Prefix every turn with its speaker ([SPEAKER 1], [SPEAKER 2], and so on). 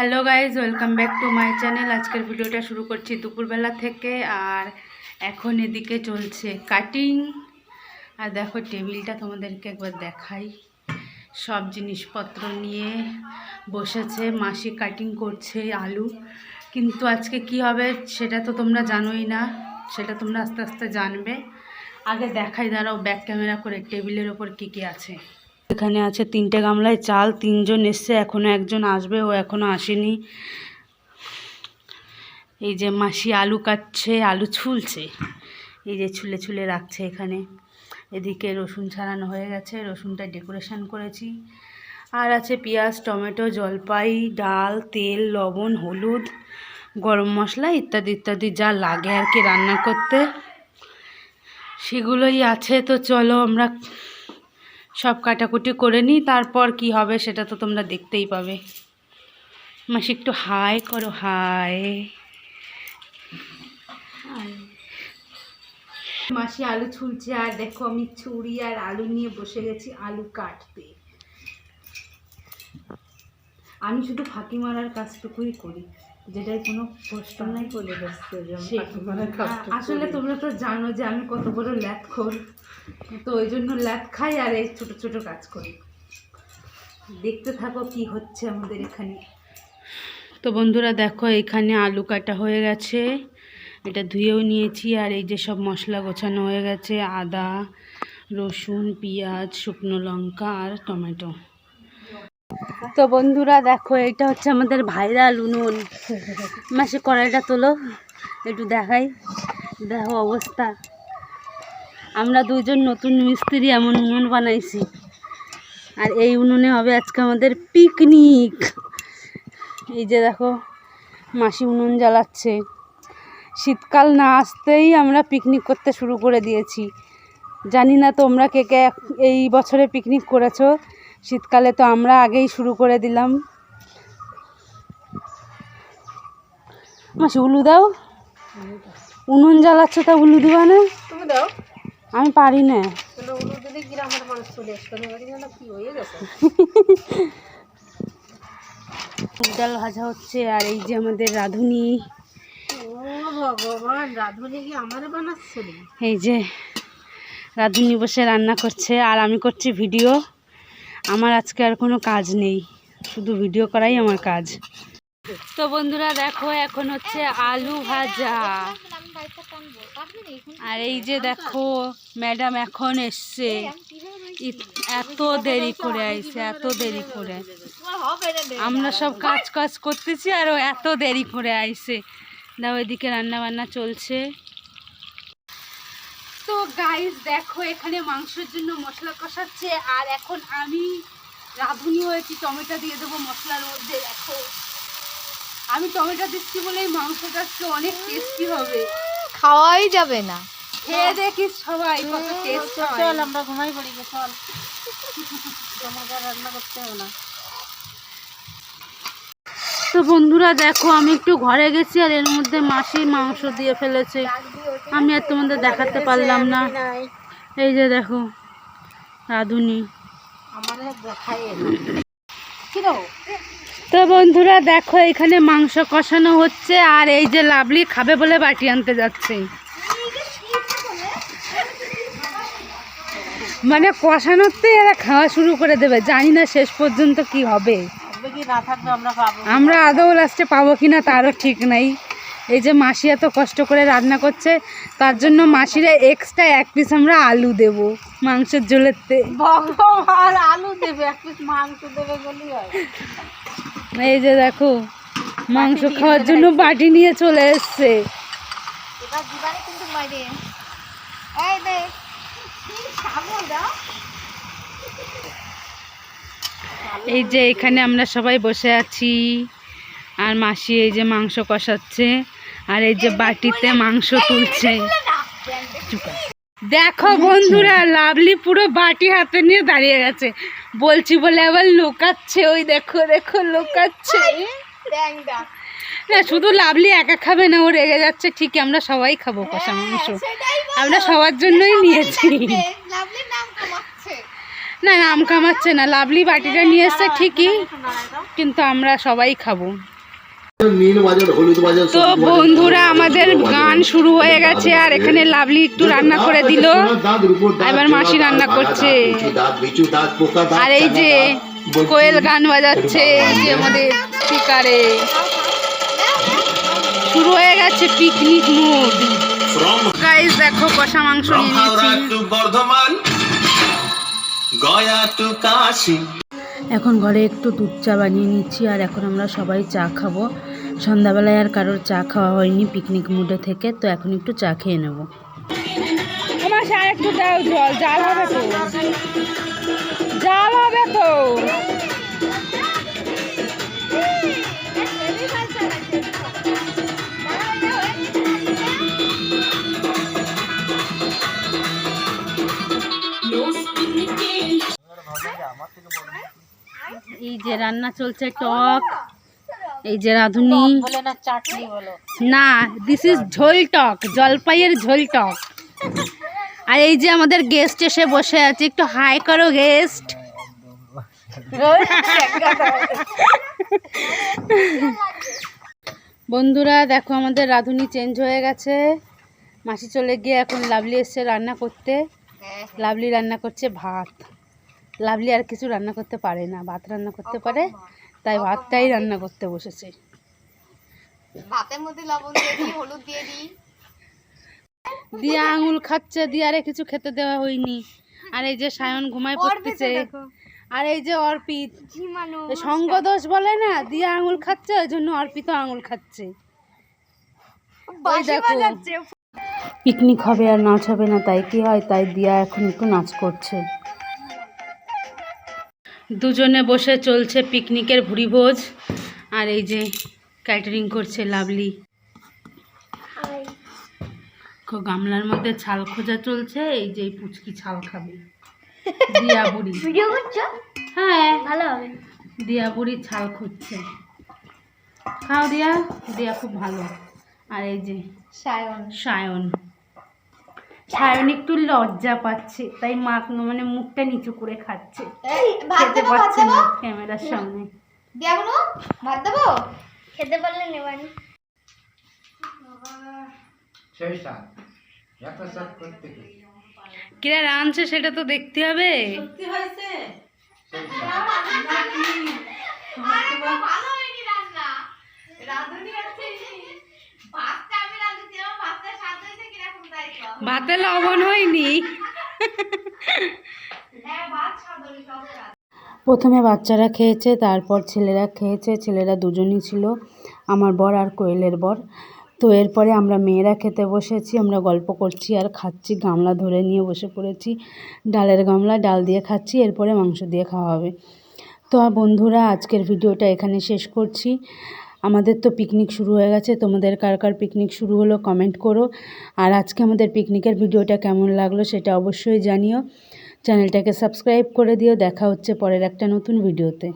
[SPEAKER 1] Hello guys welcome back to my channel. আজকের ভিডিওটা শুরু করছি দুপুরবেলা থেকে আর এখন এদিকে চলছে কাটিং। আর দেখো টেবিলটা তোমাদেরকে একবার দেখাই। সব জিনিসপত্র নিয়ে বসেছে, মাসি কাটিং করছে আলু। কিন্তু আজকে কি হবে সেটা তো তোমরা জানোই না, সেটা তোমরা আস্তে আস্তে জানবে। আগে দেখাই দাঁড়াও, ব্যাক ক্যামেরা করে টেবিলের ওপর কী কী আছে। এখানে আছে তিনটে গামলায় চাল, তিনজন এসছে, এখনও একজন আসবে, ও এখনও আসেনি। এই যে মাসি আলু কাটছে, আলু ছুলছে। এই যে ছুলে ছুলে রাখছে এখানে। এদিকে রসুন ছাড়ানো হয়ে গেছে, রসুনটা ডেকোরেশন করেছি। আর আছে পেঁয়াজ, টমেটো, জলপাই, ডাল, তেল, লবণ, হলুদ, গরম মশলা ইত্যাদি ইত্যাদি যা লাগে আর কি রান্না করতে। সেগুলোই আছে, তো চলো আমরা সব কাটাকুটি করে নিই, তারপর কি হবে সেটা তো তোমরা দেখতেই পাবে। মাসি, একটু হাই করো, হাই। মাসি আলু ছুলছে, আর দেখো আমি ছুরি আর আলু নিয়ে বসে গেছি আলু কাটতে। আমি শুধু ফাঁকি মারার কাজটুকুই করি। যেটাই কোনো কষ্ট নাই করে সে- আসলে তোমরা তো জানো যে আমি কত বড় ল্যাথ খোর তো ওই জন্য ল্যাথ খাই আর এই ছোট ছোট কাজ করি। দেখতে থাকো কি হচ্ছে আমাদের এখানে। তো বন্ধুরা দেখো এখানে আলু কাটা হয়ে গেছে। এটা ধুয়েও নিয়েছি আর এই যে সব মশলা গোছানো হয়ে গেছে আদা রসুন পেঁয়াজ শুকনো লঙ্কা আর টমেটো। তো বন্ধুরা দেখো, এটা হচ্ছে আমাদের ভাইরাল উনুন। মাসে কড়াইটা তোলো, একটু দেখাই। দেখো অবস্থা। আমরা দুজন নতুন মিস্ত্রি, এমন উনুন বানাইছি। আর এই উনুনে হবে আজকে আমাদের পিকনিক। এই যে দেখো, মাসি উনুন জ্বালাচ্ছে। শীতকাল না আসতেই আমরা পিকনিক করতে শুরু করে দিয়েছি। জানি না তোমরা কে কে এই বছরে পিকনিক করেছ। শীতকালে তো আমরা আগেই শুরু করে দিলাম। মাসি উলু দাও। উনুন জ্বালাচ্ছ তা উলু দিবা না।
[SPEAKER 2] তুমি দাও।
[SPEAKER 1] আমি পারি না। ডাল ভাজা হচ্ছে আর এই যে আমাদের রাঁধুনি? এই যে রাঁধুনি বসে রান্না করছে আর আমি করছি ভিডিও। আমার আজকে আর কোনো কাজ নেই। শুধু ভিডিও করাই আমার কাজ। তো বন্ধুরা দেখো, এখন হচ্ছে আলু ভাজা। আর এই যে দেখো ম্যাডাম এখন এসছে। এত দেরি করে আইছে, এত দেরি করে। আমরা সব কাজ কাজ করতেছি আর এত দেরি করে আইছে। দাও এদিকে রান্না বান্না চলছে। তো গাইস দেখো এখানে মাংসের জন্য মশলা কষাচ্ছে আর এখন আমি রাঁধুনি হয়েছি টমেটো দিয়ে দেবো মশলার মধ্যে দেখো। আমি টমেটো দিচ্ছি বলেই মাংসটা আজকে অনেক টেস্টি হবে।
[SPEAKER 3] খাওয়াই যাবে না।
[SPEAKER 1] খেয়ে দেখিস সবাই কত টেস্ট
[SPEAKER 2] চল আমরা ঘুমাই পড়ি গে চল। তোমাকে রান্না করতে হবে না।
[SPEAKER 1] তো বন্ধুরা দেখো, আমি একটু ঘরে গেছি আর এর মধ্যে মাসি মাংস দিয়ে ফেলেছে। আমি আর তোমাদের দেখাতে পারলাম না। এই যে দেখো, রাঁধুনি। তো বন্ধুরা দেখো, এখানে মাংস কষানো হচ্ছে আর এই যে লাভলি খাবে বলে বাটি আনতে যাচ্ছে। মানে কষানোতেই এরা খাওয়া শুরু করে দেবে। জানি না শেষ পর্যন্ত কি হবে।
[SPEAKER 2] আমরা
[SPEAKER 1] আদৌ লাস্টে পাবো কি না তারও ঠিক নাই। এই যে মাসি এত কষ্ট করে রান্না করছে তার জন্য মাসিরা এক্সট্রা এক পিস আমরা আলু দেব মাংসের ঝোলেতে
[SPEAKER 2] ভগবান আলু দেবে এক পিস মাংস দেবে
[SPEAKER 1] এই যে দেখো মাংস খাওয়ার জন্য বাটি নিয়ে চলে এসছে।
[SPEAKER 3] কিন্তু এই
[SPEAKER 1] যে এখানে আমরা সবাই বসে আছি। আর মাসি এই যে মাংস কষাচ্ছে আর এই যে বাটিতে মাংস তুলছে। দেখো বন্ধুরা লাভলি পুরো বাটি হাতে নিয়ে দাঁড়িয়ে গেছে। বলছি বলে আবার লোকাচ্ছে ওই দেখো দেখো লোকাচ্ছে। না শুধু লাভলি একা খাবে না ও রেগে যাচ্ছে। ঠিকই আমরা সবাই খাব কষা মাংস। আমরা সবার জন্যই নিয়েছি। না আম কামাচ্ছে না লাভলি বাটিটা নিয়ে এসছে ঠিকই কিন্তু আমরা সবাই খাব। তো বন্ধুরা আমাদের গান শুরু হয়ে গেছে আর এখানে লাভলি একটু রান্না করে দিল। এবার মাসি রান্না করছে। আর এই যে কোয়েল গান বাজাচ্ছে এই যে আমাদের স্পিকারে। শুরু হয়ে গেছে পিকনিক মুড। গাইস দেখো কষা মাংস নিয়ে নিয়েছি।
[SPEAKER 4] বর্ধমান গয়া টু কাশী।
[SPEAKER 1] এখন ঘরে একটু দুধ চা বানিয়ে নিচ্ছি আর এখন আমরা সবাই চা খাব। সন্ধ্যাবেলায় আর কারোর চা খাওয়া হয়নি পিকনিক মুডে থেকে তো এখন একটু চা খেয়ে নেব। আমার একটু দাও জল জাল হবে তো। জাল হবে তো। এই যে রান্না চলছে টক এই যে রাঁধুনি।
[SPEAKER 2] না
[SPEAKER 1] দিস ইজ ঝোল টক জলপাইয়ের ঝোল টক। আর এই যে আমাদের গেস্ট এসে বসে আছে একটু হাই করো গেস্ট বন্ধুরা দেখো আমাদের রাঁধুনি চেঞ্জ হয়ে গেছে। মাসি চলে গিয়ে এখন লাভলি এসছে রান্না করতে। লাভলি রান্না করছে ভাত। লাভলি আর কিছু রান্না করতে পারে না ভাত রান্না করতে পারে তাই ভাতটাই রান্না করতে বসেছে।
[SPEAKER 3] ভাতের মধ্যে লবণ দিয়ে দিই হলুদ দিয়ে দিই।
[SPEAKER 1] দিয়া আঙুল খাচ্ছে দিয়ারে কিছু খেতে দেওয়া হয়নি। আর এই যে সায়ন ঘুমায় পড়তেছে আর এই যে অর্পিত সঙ্গ দোষ বলে না দিয়া আঙুল খাচ্ছে ওই জন্য অর্পিত আঙুল খাচ্ছে। পিকনিক হবে আর নাচ হবে না তাই কি হয় তাই দিয়া এখন একটু নাচ করছে। দুজনে বসে চলছে পিকনিকের ভুরিভোজ আর এই যে ক্যাটারিং করছে লাভলি। গামলার মধ্যে ছাল খোঁজা চলছে এই যে পুচকি ছাল খাবে। দিয়া বুড়ি। হ্যাঁ।
[SPEAKER 3] ভালো হবে।
[SPEAKER 1] দিয়া বুড়ি ছাল খুঁজছে। খাও দিয়া দিয়া খুব ভালো। আর এই যে
[SPEAKER 3] সায়ন।
[SPEAKER 1] সায়ন। সায়ন একটু লজ্জা পাচ্ছে তাই মা মানে মুখটা নিচু করে খাচ্ছে। খেতে পারছে না ক্যামেরার সামনে।
[SPEAKER 3] দিয়া ভাত দেবো? খেতে পারলে নেবানি
[SPEAKER 1] কিরা রাঁধছে সেটা তো দেখতে হবে।
[SPEAKER 3] ভালো হয়নি রান্না রাঁধুনি হচ্ছে ভাতটা আমি রাঁধেছি আমার ভাতটা স্বাদ হয়েছে কীরকম তাই তো
[SPEAKER 1] ভাতে লবণ হয়নি।
[SPEAKER 3] হ্যাঁ
[SPEAKER 1] প্রথমে বাচ্চারা খেয়েছে, তারপর ছেলেরা খেয়েছে, ছেলেরা দুজনই ছিল। আমার বর আর কোয়েলের বর। তো এরপরে আমরা মেয়েরা খেতে বসেছি, আমরা গল্প করছি আর খাচ্ছি, গামলা ধরে নিয়ে বসে পড়েছি। ডালের গামলা, ডাল দিয়ে খাচ্ছি, এরপরে মাংস দিয়ে খাওয়া হবে। তো বন্ধুরা, আজকের ভিডিওটা এখানে শেষ করছি। আমাদের তো পিকনিক শুরু হয়ে গেছে, তোমাদের কার কার পিকনিক শুরু হলো কমেন্ট করো। আর আজকে আমাদের পিকনিকের ভিডিওটা কেমন লাগল সেটা অবশ্যই জানিও। চ্যানেলটাকে সাবস্ক্রাইব করে দিও, দেখা হচ্ছে পরের একটা নতুন ভিডিওতে